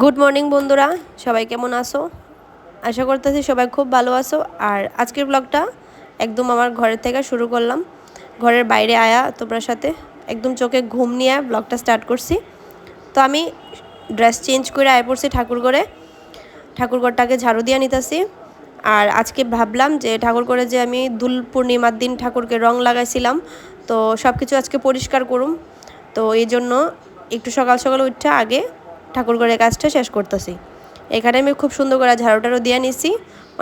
Good morning বন্ধুরা। সবাই কেমন আছো? আশা করতেছি সবাই খুব ভালো আছো। আর আজকের ব্লগটা একদম আমার ঘরের থেকে শুরু করলাম। ঘরের বাইরে আয়া তোমরা সাথে একদম চোখে ঘুম নিয়ে ব্লগটা স্টার্ট করছি। তো আমি ড্রেস চেঞ্জ করে আয় পড়ছি ঠাকুর ঘরে ঠাকুর ঘরটাকে ঝাড়ু দিয়ে নিতেছি। আর আজকে ভাবলাম যে ঠাকুর করে যে আমি দুল পূর্ণিমার দিন ঠাকুরকে রং লাগাইছিলাম, তো সব কিছু আজকে পরিষ্কার করুম। তো এই জন্য একটু সকাল সকাল উঠে আগে ঠাকুর ঘরের কাজটা শেষ করতেছি। এখানে আমি খুব সুন্দর করে ঝাড়ুটারও দিয়ে নিছি।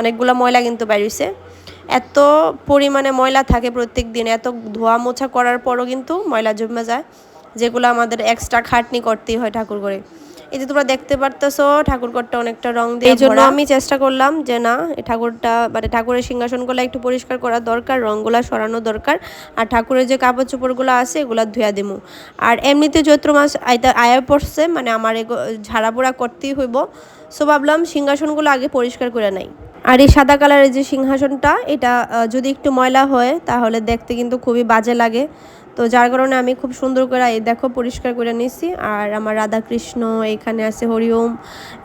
অনেকগুলো ময়লা কিন্তু বেরিয়েছে। এত পরিমাণে ময়লা থাকে প্রত্যেক দিন এত ধোয়া মোছা করার পরও কিন্তু ময়লা জমে যায়, যেগুলো আমাদের এক্সট্রা খাটনি করতেই হয় ঠাকুর করে এই যে তোমরা দেখতে পারতেছো ঠাকুরঘরটা অনেকটা রং দিয়ে এই জন্য আমি চেষ্টা করলাম যে না এই ঠাকুরটা মানে ঠাকুরের সিংহাসন সিংহাসনগুলো একটু পরিষ্কার করা দরকার রংগুলা সরানো দরকার। আর ঠাকুরের যে কাপড় চোপড়গুলো আছে এগুলো ধুয়া দিমু। আর এমনিতে চৈত্র মাস আইতা আয়া পড়ছে মানে আমার ঝাড়া পোড়া করতেই হইব। সো ভাবলাম সিংহাসনগুলো আগে পরিষ্কার করে নাই। আর এই সাদা কালারের যে সিংহাসনটা এটা যদি একটু ময়লা হয় তাহলে দেখতে কিন্তু খুবই বাজে লাগে। তো যার কারণে আমি খুব সুন্দর করে, এই দেখো, পরিষ্কার করে নিছি আর আমার রাধাকৃষ্ণ, এখানে আছে হরিওম,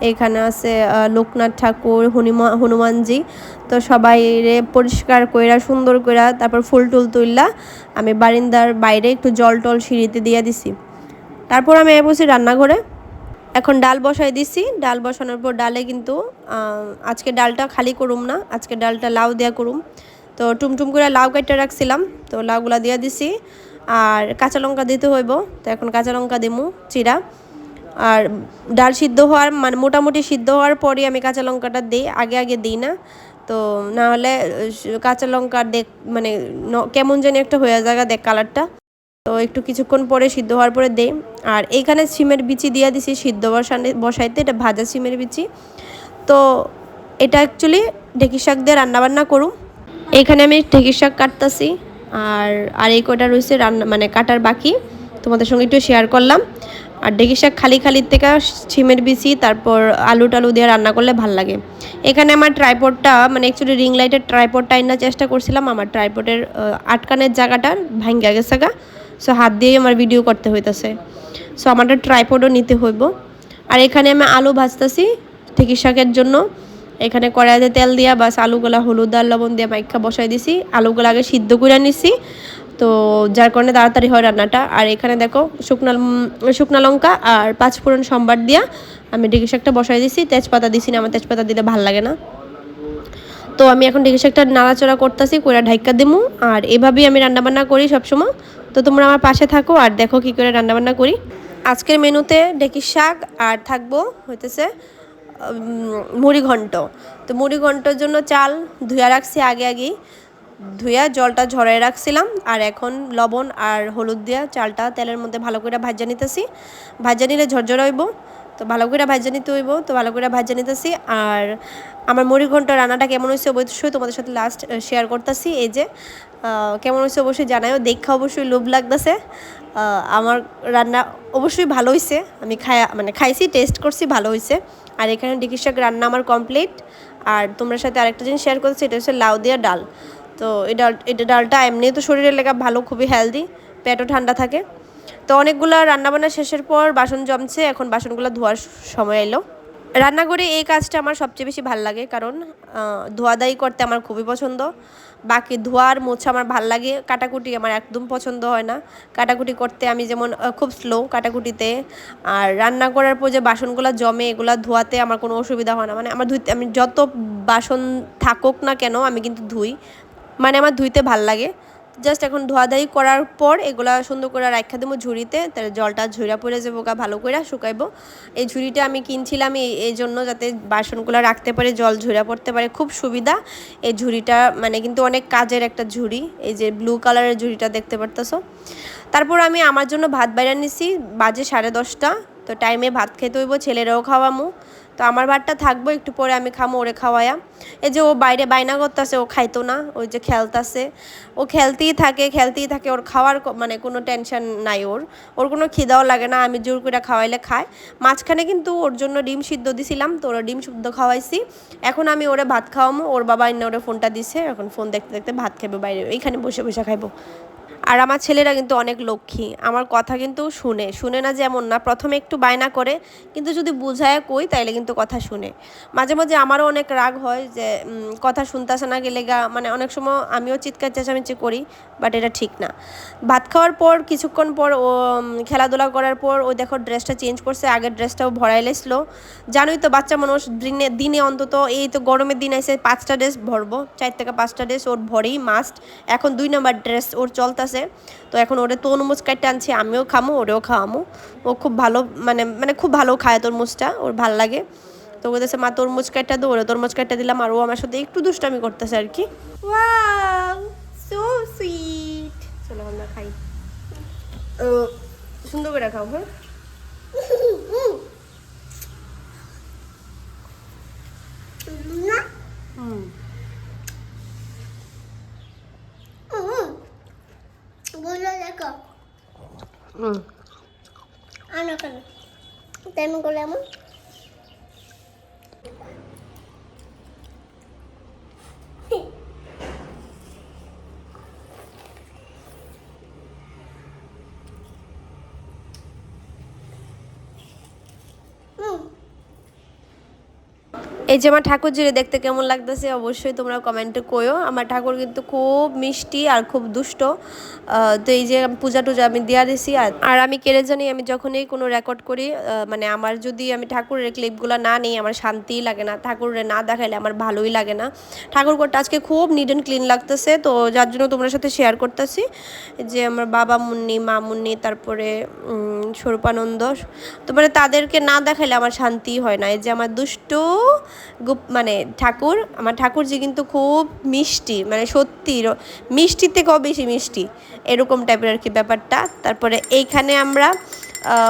এখানে আছে লোকনাথ ঠাকুর, হনুমা, হনুমানজি। তো সবাই রে পরিষ্কার কইরা, সুন্দর কইরা, তারপর ফুল টুল তুললা আমি বারিন্দার বাইরে একটু জল টল সিঁড়িতে দিয়ে দিছি। তারপর আমি বসি রান্নাঘরে। এখন ডাল বসাই দিছি। ডাল বসানোর পর ডালে কিন্তু আজকে ডালটা খালি করুম না, আজকে ডালটা লাউ দেওয়া করুম। তো টুমটুম করে লাউ কাটতে রাখছিলাম। তো লাউগুলা দিয়ে দিছি। আর কাঁচা লঙ্কা দিতে হইব, তো এখন কাঁচা লঙ্কা দিমু, চিরা। আর ডাল সিদ্ধ হওয়ার মানে মোটামুটি সিদ্ধ হওয়ার পরই আমি কাঁচা লঙ্কাটা দিই, আগে আগে দিই না। তো না হলে কাঁচা লঙ্কা দেখ মানে কেমন জানি একটা হয়ে যায় দেখ কালারটা। তো একটু কিছুক্ষণ পরে সিদ্ধ হওয়ার পরে দেই। আর এইখানে সিমের বিচি দিয়ে দিছি সিদ্ধ বসানে, বসাইতে, এটা ভাজা সিমের বিচি। তো এটা অ্যাকচুয়ালি ঢেঁকি শাক দিয়ে রান্নাবান্না করুম। এখানে আমি ঢেঁকি শাক কাটতাছি। আর আর এই কটা রয়েছে রান্না মানে কাটার বাকি, তোমাদের সঙ্গে একটু শেয়ার করলাম। আর ডেকি শাক খালি খালির থেকে ছিমের বিচি, তারপর আলু টালু দিয়ে রান্না করলে ভালো লাগে। এখানে আমার ট্রাইপডটা মানে অ্যাকচুয়ালি রিং লাইটের ট্রাইপডটা আনার চেষ্টা করছিলাম, আমার ট্রাইপডের আটকানের জায়গাটা ভাঙ্গা গেছে গা। সো হাত দিয়েই আমার ভিডিও করতে হইতেছে। সো আমারটা ট্রাইপডও নিতে হইব। আর এখানে আমি আলু ভাজতেছি ঢেকি শাকের জন্য। এখানে কড়াইতে তেল দিয়া বাস আলুগুলা হলুদ আর লবণ দিয়ে মাইখা বসাই দিছি। আলুগুলো আগে সিদ্ধ করে নিছি। তো যার কারণে তাড়াতাড়ি হয় রান্নাটা। আর এখানে দেখো শুকনা শুকনা লঙ্কা আর পাঁচ ফোড়ন সম্বার দিয়া আমি ডেকি শাকটা বসাই দিছি। তেজপাতা দিছি না, আমার তেজপাতা দিলে ভালো লাগে না। তো আমি এখন ডেকি শাকটা নাড়াচড়া করতেছি, কইরা ঢাইকা দিমু। আর এভাবেই আমি রান্নাবান্না করি সবসময়। তো তোমরা আমার পাশে থাকো আর দেখো কী করে রান্নাবান্না করি। আজকের মেনুতে ডেকি শাক আর থাকব হইতেছে মুড়ি ঘন্ট। তো মুড়ি ঘন্টর জন্য চাল ধুয়া রাখছি আগে আগেই। ধুয়া জলটা ঝরাই রাখছিলাম আর এখন লবণ আর হলুদ দিয়া চালটা তেলের মধ্যে ভালো করে ভাজা নিতেছি। ভাজা নিলে ঝরঝর হইব। তো ভালো করে ভাজা নিতে হইব। তো ভালো করে ভাজা নিতেছি। আর আমার মুড়ি ঘন্ট রান্নাটা কেমন হয়েছে অবশ্যই তোমাদের সাথে লাস্ট শেয়ার করতেছি। এই যে কেমন হয়েছে অবশ্যই জানাইও। দেখা অবশ্যই লোভ লাগতেছে। আমার রান্না অবশ্যই ভালো হয়েছে আমি খাই মানে খাইছি টেস্ট করছি, ভালো হয়েছে আর এখানে ডিকি শাক রান্না আমার কমপ্লিট আর তোমরা সাথে আরেকটা জিনিস শেয়ার করছি এটা হচ্ছে লাউ দিয়া ডাল। তো এই ডাল, এটা ডালটা এমনি তো শরীরের লেখা ভালো, খুবই হেলদি পেটও ঠান্ডা থাকে। তো অনেকগুলো রান্নাবান্না শেষের পর বাসন জমছে, এখন বাসনগুলো ধোয়ার সময় এলো। রান্না করে এই কাজটা আমার সবচেয়ে বেশি ভালো লাগে, কারণ ধোয়াদাই করতে আমার খুবই পছন্দ। বাকি ধোয়ার মোছা আমার ভালো লাগে, কাটাকুটি আমার একদম পছন্দ হয় না। কাটাকুটি করতে আমি যেমন খুব স্লো কাটাকুটিতে। আর রান্না করার পর যে বাসনগুলো জমে, এগুলো ধোয়াতে আমার কোনো অসুবিধা হয় না। মানে আমার ধুইতে, আমি যত বাসন থাকুক না কেন, আমি কিন্তু ধুই। মানে আমার ধুইতে ভালো লাগে। জাস্ট এখন ধোয়াধাই করার পর এগুলা সুন্দর করে রাখা দেবো ঝুড়িতে তার জলটা ঝুড়া পড়ে যাব গা, ভালো করে শুকাইবো। এই ঝুড়িটা আমি কিনছিলাম এই জন্য যাতে বাসনগুলো রাখতে পারে, জল ঝুড়া পড়তে পারে, খুব সুবিধা। এই ঝুড়িটা মানে কিন্তু অনেক কাজের একটা ঝুড়ি, এই যে ব্লু কালারের ঝুড়িটা দেখতে পারতেছো। তারপর আমি আমার জন্য ভাত বাইরে নিছি, বাজে সাড়ে দশটা, তো টাইমে ভাত খেতে হইব, ছেলেরাও খাওয়ামু। তো আমার ভাতটা থাকব, একটু পরে আমি খামো ওরে খাওয়ায়া। এই যে ও বাইরে বাইনা করতেছে, ও খাইতো না, ওই যে খেলতাছে। ও খেলতেই থাকে খেলতেই থাকে, ওর খাওয়ার মানে কোনো টেনশন নাই ওর। ওর কোনো খিদাও লাগে না, আমি জোর করে খাওয়াইলে খায়। মাঝখানে কিন্তু ওর জন্য ডিম সিদ্ধ দিছিলাম, তো ওরা ডিম সিদ্ধ খাওয়াইছি। এখন আমি ওরে ভাত খাওয়ামো, ওর বাবা এনে ওরে ফোনটা দিছে, এখন ফোন দেখতে দেখতে ভাত খাবে বাইরে এইখানে বসে বসে খাইবো। আর আমার ছেলেরা কিন্তু অনেক লক্ষ্মী। আমার কথা কিন্তু শুনে শুনে না যেমন না, প্রথমে একটু বায়না করে, কিন্তু যদি বুঝায় কই, তাইলে কিন্তু কথা শুনে। মাঝে মাঝে আমারও অনেক রাগ হয় যে কথা শুনতেছে না গেলে গা মানে অনেক সময় আমিও চিৎকার চেঁচামেচি করি, বাট এটা ঠিক না। ভাত খাওয়ার পর, কিছুক্ষণ পর ও খেলাধুলা করার পর, ও দেখো ড্রেসটা চেঞ্জ করছে, আগের ড্রেসটাও ভরাই লেছিল জানোই তো, বাচ্চা মানুষ দিনে দিনে অন্তত, এই তো গরমের দিন এসে পাঁচটা ড্রেস ভরবো, চার থেকে পাঁচটা ড্রেস ওর ভরেই মাস্ট এখন দুই নম্বর ড্রেস ওর চলতেছে তো এখন ওরে তরমুজ কাটতে আনছি আমিও খামো ওরেও খাওয়ামো। ও খুব ভালো মানে মানে খুব ভালো খায় তরমুজটা ওর ভালো লাগে। তো বলতেছে মা তরমুজ কাটটা দো ওরে তরমুজ কাটটা দিলাম। আর ও আমার সাথে একটু দুষ্টামি করতেছে আর কি। ওয়াও সো সুইট চলো আমরা খাই। ও, সুন্দর করে খাও হ্যাঁ না হুম বলল দেখো হুম আনো কেন তেমন করলে এমন হুম এই যে আমার ঠাকুর জিরে দেখতে কেমন লাগতেছে, অবশ্যই তোমরা কমেন্টে কইও। আমার ঠাকুর কিন্তু খুব মিষ্টি আর খুব দুষ্ট। তো এই যে পূজা টুজা আমি দিয়া দিছি। আর আমি কেড়ে জানি আমি যখনই কোনো রেকর্ড করি মানে আমার যদি আমি ঠাকুরের ক্লিপগুলো না নিই, আমার শান্তিই লাগে না। ঠাকুরের না দেখাইলে আমার ভালোই লাগে না। ঠাকুর ঘরটা আজকে খুব নিট অ্যান্ড ক্লিন লাগতেছে, তো যার জন্য তোমার সাথে শেয়ার করতেছি। যে আমার বাবা মুন্নি, মা মুন্নি, তারপরে স্বরূপানন্দ তো মানে তাদেরকে না দেখাইলে আমার শান্তি হয় না। এই যে আমার দুষ্ট গুপ মানে ঠাকুর, আমার ঠাকুরজি কিন্তু খুব মিষ্টি মানে সত্যি মিষ্টির থেকেও বেশি মিষ্টি? এরকম টাইপের আর কি ব্যাপারটা। তারপরে এইখানে আমরা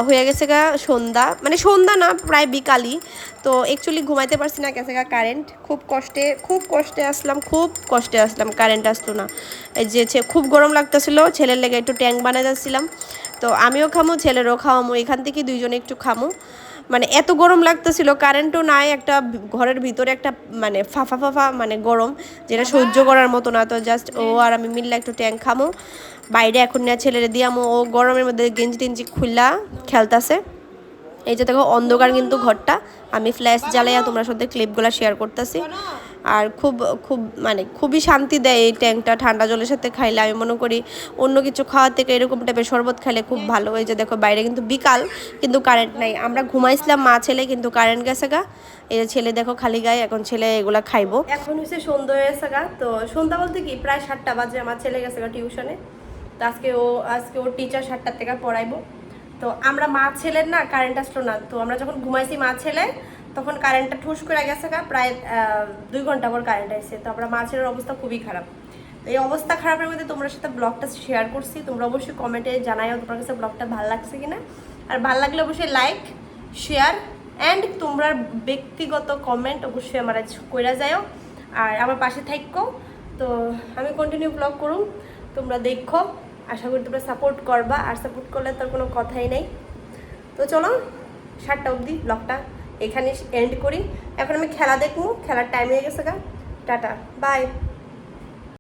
হয়ে গেছে গা সন্ধ্যা মানে সন্ধ্যা না, প্রায় বিকালই। তো অ্যাকচুয়ালি ঘুমাইতে পারছি না, গেছে গা কারেন্ট খুব কষ্টে খুব কষ্টে আসলাম, খুব কষ্টে আসলাম কারেন্ট আসতো না। যে খুব গরম লাগতেছিল, ছেলের লেগে একটু ট্যাঙ্ক বানাই যাচ্ছিলাম। তো আমিও খামো, ছেলেরও খাওয়ামো, এখান থেকে দুইজনে একটু খামো। মানে এত গরম লাগতেছিল কারেন্টও নাই, একটা ঘরের ভিতরে একটা মানে ফাফা ফাফা মানে গরম, যেটা সহ্য করার মতো না। তো জাস্ট ও আর আমি মিললে একটু ট্যাং খামো। বাইরে এখন না ছেলেরে দিয়ামো, ও গরমের মধ্যে গেঞ্জি টেঞ্জি খুললা খেলতাছে। এই যে দেখো, অন্ধকার কিন্তু ঘরটা। আমি ফ্ল্যাশ জ্বালাইয়া তোমার সাথে ক্লিপগুলো শেয়ার করতেছি। আর খুব খুব মানে খুবই শান্তি দেয় এই ট্যাঙ্কটা ঠান্ডা জলের সাথে খাইলে আমি মনে করি অন্য কিছু খাওয়ার থেকে এরকম টাইপের শরবত খাইলে খুব ভালো। এই যে দেখো, বাইরে কিন্তু বিকাল, কিন্তু কারেন্ট নাই। আমরা ঘুমাইছিলাম, মা, ছেলে, কিন্তু কারেন্ট গেছে গা। এই যে ছেলে দেখো খালি গায়ে, এখন ছেলে এগুলা খাইবো। এখন হচ্ছে সন্ধ্যা হয়েছে গা। তো সন্ধ্যা বলতে কি, প্রায় সাতটা বাজে, আমার ছেলে গেছে গা টিউশনে তো আজকে ও, আজকে ওর টিচার সাতটার থেকে পড়াইবো। তো আমরা মা ছেলের না কারেন্ট আসলো না। তো আমরা যখন ঘুমাইছি মা ছেলে, তখন কারেন্টটা ঠুস করে গেছে প্রায় দুই ঘণ্টা পর কারেন্ট আসছে তো আমরা মা ছেলের অবস্থা খুবই খারাপ। এই অবস্থা খারাপের মধ্যে তোমার সাথে ব্লগটা শেয়ার করছি। তোমরা অবশ্যই কমেন্টে জানাইও তোমার কাছে ব্লগটা ভালো লাগছে কিনা। আর ভালো লাগলে অবশ্যই লাইক শেয়ার অ্যান্ড তোমরা ব্যক্তিগত কমেন্ট অবশ্যই আমার কইরা যাও আর আমার পাশে থাকো তো আমি কন্টিনিউ ব্লগ করুম। তোমরা দেখো। আশা করি তোমরা সাপোর্ট করবা, আর সাপোর্ট করলে তার কোনো কথাই নেই। তো চলো, সাতটা অবধি ব্লগটা এখানে এন্ড করি। এখন আমি খেলা দেখব, খেলার টাইম হয়ে গেছে গা। Tata bye